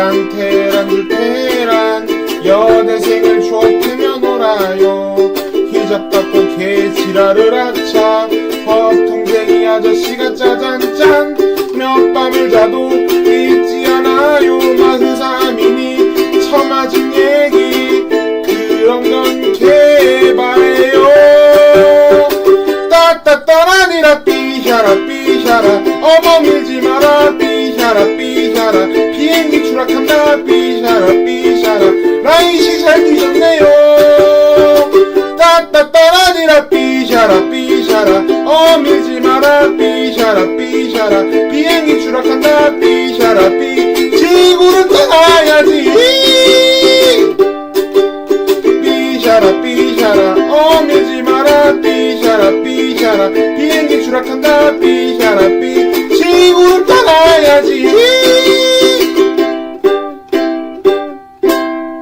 테란 테란 줄 테란. 여대생을 주었으며 놀아요. 히잡 닦고 개지랄을 하자 허풍쟁이 아저씨가 짜잔짠. 몇 밤을 자도 잊지 않아요. 맛은 삼이니 처맞은 얘기. 그런 건 개발해요. 따따따라니라 삐샤라 삐샤라. 어머 밀지 마라 삐샤라 삐. 삐샤라 삐샤라 라이시 잘 뛰셨네요. 따따따라니라 삐샤라 삐샤라 어 밀지 마라 삐샤라 삐샤라 비행기 추락한다 삐샤라 삐 지구를 떠나야지. 삐샤라 삐샤라 어 밀지 마라 삐샤라 삐샤라 비행기 추락한다 떠나야지